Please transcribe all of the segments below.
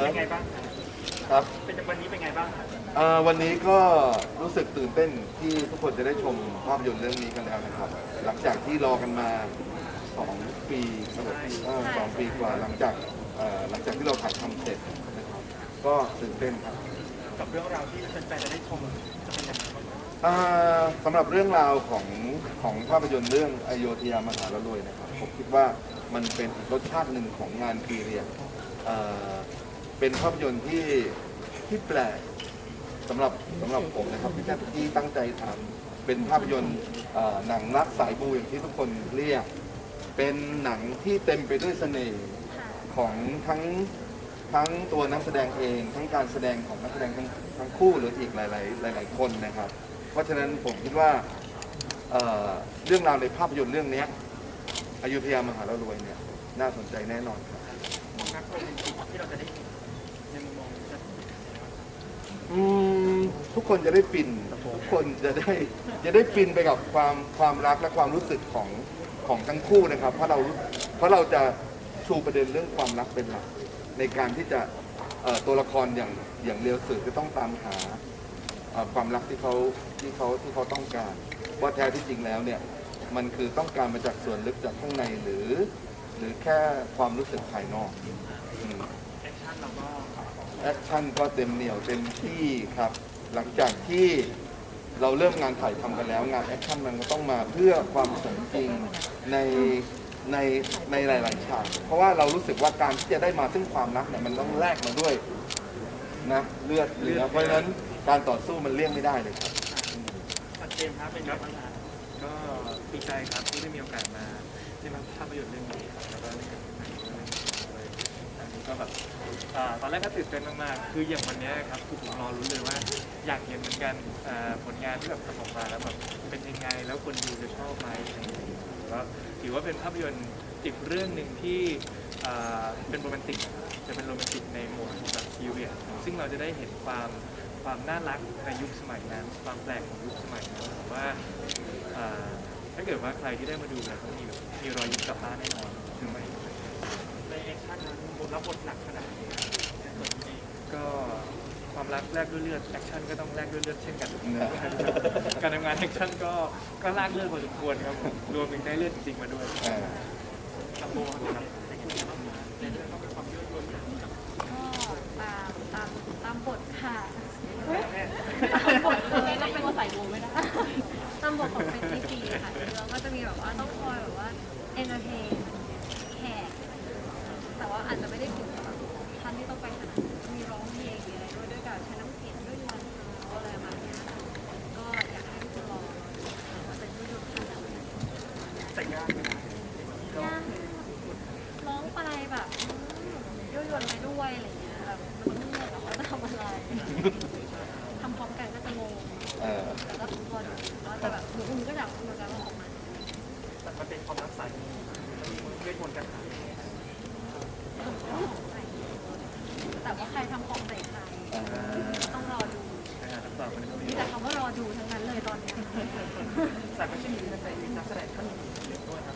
เป็นยังไงบ้างครับเป็นวันนี้เป็นไงบ้างเอ่อวันนี้ก็รู้สึกตื่นเต้นที่ทุกคนจะได้ชมภาพยนตร์เรื่องนี้กันแล้วนะครับ หลังจากที่รอกันมาสองปีครับผมเออสองปีกว่าหลังจากเอ่อหลังจากที่เราถ่ายทำเสร็จนะครับก็ตื่นเต้นครับ กับเรื่องราวที่แฟนๆจะได้ชมจะเป็นยังไงบ้างอ่าสำหรับเรื่องราวของของภาพยนตร์เรื่องอโยธยามหาละรวยนะครับผมคิดว่ามันเป็นอีกรสชาติหนึ่งของงานพีเรียดเอ่อ เป็นภาพยนตร์ที่ที่แปลกสำหรับสำหรับผมนะครับที่แที่ตั้งใจทำเป็นภาพยนตร์เอ่อหนังรักสายบูอย่างที่ทุกคนเรียก เป็นหนังที่เต็มไปด้วยเสน่ห์ของทั้งทั้งตัวนักแสดงเอง ทั้งการแสดงของนักแสดงทั้งทั้งคู่หรืออีกหลาย ๆ หลาย ๆ คนนะครับ เพราะฉะนั้นผมคิดว่าเอ่อเรื่องราวในภาพยนตร์เรื่องเนี้ยอยุธยามหาละรวยเนี่ยน่าสนใจแน่นอนครับมองนักโรแมนติกที่เราจะได้เห็นมุมมองจะ อืมทุก คนจะได้ฟินทุกคนจะได้จะได้ฟินไปกับความความรักและความรู้สึกของของทั้งคู่นะครับ เพราะเราเพราะเราจะชูประเด็นเรื่องความรักเป็นหลักในการที่จะเอ่อตัวละครอย่างอย่างเรียวสื่อจะต้องตามหาเอ่อความรักที่เขาที่เขาที่เขาต้องการ ว่าแท้ที่จริงแล้วเนี่ยมันคือต้องการมาจากส่วนลึกจากข้างในหรือ หรือแค่ความรู้สึกภายนอกอืมแอคชั่นเราก็แอคชั่นก็เต็มเหนียวเต็มที่ครับ หลังจากที่เราเริ่มงานถ่ายทำกันแล้ว งานแอคชั่นมันก็ต้องมาเพื่อความสมจริงในในในหลาย ๆ ฉาก เพราะว่าเรารู้สึกว่าการที่จะได้มาซึ่งความรักเนี่ยมันต้องแลกมาด้วยนะเลือดเลือเพราะฉะนั้นการต่อสู้มันเลี่ยงไม่ได้เลยครับตัดเจมส์ครับเป็นยังไงบ้างครับก็ดีใจครับที่ได้มีโอกาสมาได้มาภาพยนตร์เรื่องนี้ครับแล้วก็ได้เห็นหนังเรื่องนี้ด้วยอันนี้ก็แบบอ่าตอนแรกก็ตื่นเต้นมากๆคืออย่างวันเนี้ยครับคือผมรอรู้นเลยว่า อยากเห็นเหมือนกันอ่าผลงานที่แบบทำออกมาแล้วแบบเป็นยังไงแล้วคนดูจะชอบไหมอะไรอย่างเงี้ยก็ถือว่าเป็นภาพยนตร์อีกเรื่องหนึ่งที่อ่าเป็นโรแมนติกนะครับจะเป็นโรแมนติกในโหมดของแบบซีเรียสซึ่งเราจะได้เห็นความความน่ารักในยุคสมัยนั้น ความแปลกของยุคสมัยนั้นผมว่าอ่าถ้าเกิดว่าใครที่ได้มาดูเนี่ยต้องมีแบบมีรอยยิ้มกลับบ้านแน่นอนใช่ไหม ในแอคชั่นนั้นบทรับบทหนักขนาดไหนในส่วนนี้ก็ ความรักแลกด้วยเลือดแอคชั่นก็ต้องแลกด้วยเลือดเช่นกันนะการทำงานแอคชั่นก็ก็ลากเลือดพอสมควรครับผมรวมถึงได้เลือดจริงๆมาด้วยอ่ากับโบครับเป็นยังไงบ้างครับในเรื่องต้องเป็นความยืดหยุ่นอย่างนี้กับก็ตามตามตามบทค่ะแม่ตามบทเลยต้องเป็นว่าใส่บูไม่ได้ตามบทของเป็นที่ดีค่ะในเรื่องก็จะมีแบบว่าต้องคอยแบบว่าเอนเตอร์เทนแขกแต่ว่าอาจจะไม่ได้ ใช้น้ำเสียงด้วยวันเท้าอะไรประมาณเนี้ยค่ะก็อยากให้ทุกคนลองว่าเป็นผู้ดูขนาดไหนแต่งงานไหมครับยากร้องไปแบบยั่วยวนไปด้วยอะไรอย่างเงี้ยแบบมันเมื่อยแบบว่าจะทำอะไรทำพร้อมกันก็จะงงเออแต่ก็ทุกคนก็จะแบบหนูก็อยากเหมือกันว่าออกมาแต่มันเป็นความรักสายมีเวทมนต์กันหาแต่ว่าใครทำของ มีมีแต่คำว่ารอดูทั้งนั้นเลยตอนเนี้ยแต่ไม่ใช่มีนักแสดงนักแสดงท่านอื่นด้วยครับ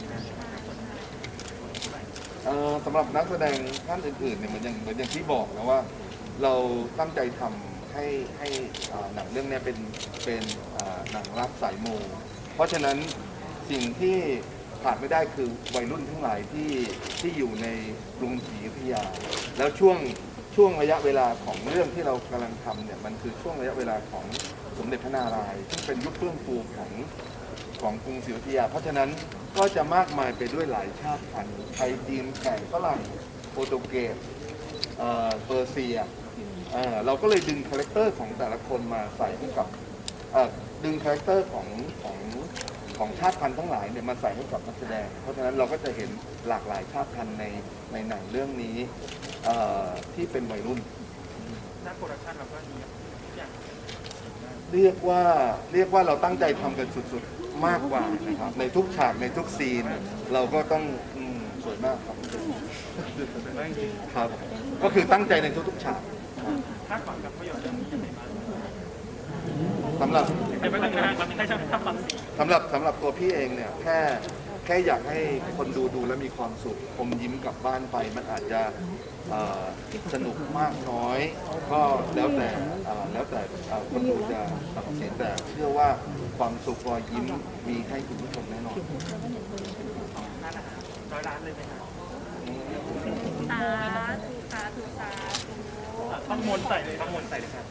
เอ่อสำหรับนักแสดงท่านอื่นๆเนี่ยเหมือนอย่างเหมือนอย่างที่บอกแล้วว่า เราตั้งใจทำให้ให้อ่าหนังเรื่องเนี้ยเป็นเป็นอ่าหนังรักสายโม เพราะฉะนั้นสิ่งที่ขาดไม่ได้คือวัยรุ่นทั้งหลายที่ที่อยู่ในกรุงศรีอยุธยา แล้วช่วง ช่วงระยะเวลาของเรื่องที่เรากำลังทำเนี่ยมันคือช่วงระยะเวลาของสมเด็จพระนารายณ์ซึ่งเป็นยุคเฟื่องฟูของของกรุงศรีอยุธยา เพราะฉะนั้นก็จะมากมายไปด้วยหลายชาติพันธุ์ไทยจีนแขกฝรั่งโปรตุเกสเอ่อเปอร์เซียเอ่อเราก็เลยดึงคาแรคเตอร์ของแต่ละคนมาใส่ให้กับเอ่อดึงคาแรคเตอร์ของของ ของชาติพันธุ์ทั้งหลายเนี่ยมาใส่ให้กับนักแสดง เพราะฉะนั้นเราก็จะเห็นหลากหลายชาติพันธุ์ในในหนังเรื่องนี้เอ่อที่เป็นวัยรุ่นหน้าโปรดักชั่นเราก็ดีทุกอย่างเรียกว่าเรียกว่าเราตั้งใจทำกันสุดๆ มากกว่านะครับ ในทุกฉากในทุกซีน เราก็ต้องอืมสวยมากครับสวยมากจริงครับ ก็คือตั้งใจในทุกๆฉาก คาดหวังกับภาพยนตร์เรื่องนี้ยังไงบ้าง สำหรับไม่ไม่ต้องงานเราไม่ใช่ช่างทำบังสีสำหรับสำหรับตัวพี่เองเนี่ยแค่แค่อยากให้คนดูดูแล้วมีความสุขอมยิ้มกลับบ้านไป มันอาจจะเอ่อสนุกมากน้อย ก็แล้วแต่เอ่อแล้วแต่เอ่อคนดูจะตัดสินแต่เชื่อว่าความสุขรอยยิ้มมีให้คุณผู้ชมแน่นอนร้านอาหารร้อยร้านเลยไหมครับสาธุสาธุสาธุ ต้องมนต์ใส่เลยต้องมนต์ใส่เลยครับ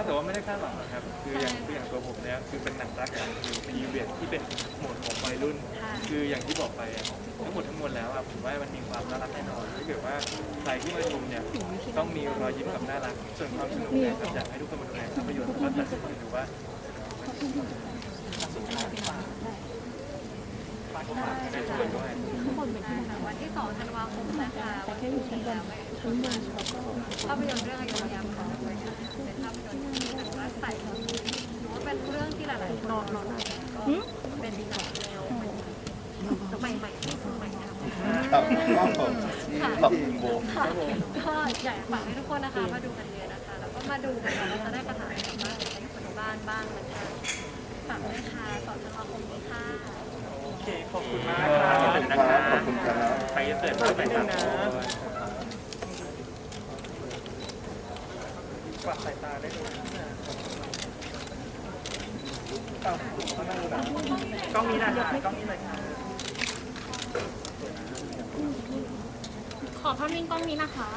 ว่าแต่ว่าไม่ได้คาดหวังนะครับ คืออย่างคืออย่างตัวผมเนี่ยคือเป็นหนังรักกันคือเป็นอีเวนท์ที่เป็นโหมดของวัยรุ่นค่ะคืออย่างที่บอกไปอะทั้งหมดทั้งมวลแล้วอะผมว่ามันมีความน่ารักแน่นอนถ้าเกิดว่าใครที่มาชมเนี่ยต้องมีรอยยิ้มกับน่ารัก ส่วนความสนุกเนี่ยครับอยากให้ทุกคนมาดูในภาพยนตร์แล้วก็ตัดสินดูว่าฝากฝากในชวนด้วยค่ะวันที่2ธันวาคมนะคะวันที่สี่แล้วภาพยนตร์เรื่องอโยธยาของด้วยค่ะเป็นภาพยนตร์ที่แบบว่าใส่หรือว่าเป็นเรื่องที่หลายๆคนรอก็เป็นหนังแนวใหม่ที่คนใหม่ทำครับผมขอบคุณโบก็อยากฝากให้ทุกคนนะคะมาดูกันเยอะนะคะ แล้วก็มาดูกันแล้วจะได้ประทานกับบ้านให้คนบ้านบ้างนะคะฝากด้วยค่ะสอนธันวาคมนี้ค่ะโอเคขอบคุณมากครับเสร็จนะครับขอบคุณครับไปเสร็จแล้วไปครับกวาดสายตาได้เลย กล้องนี้นะคะกล้องนี้เลยค่ะขอภาพนิ่งกล้องนี้นะคะ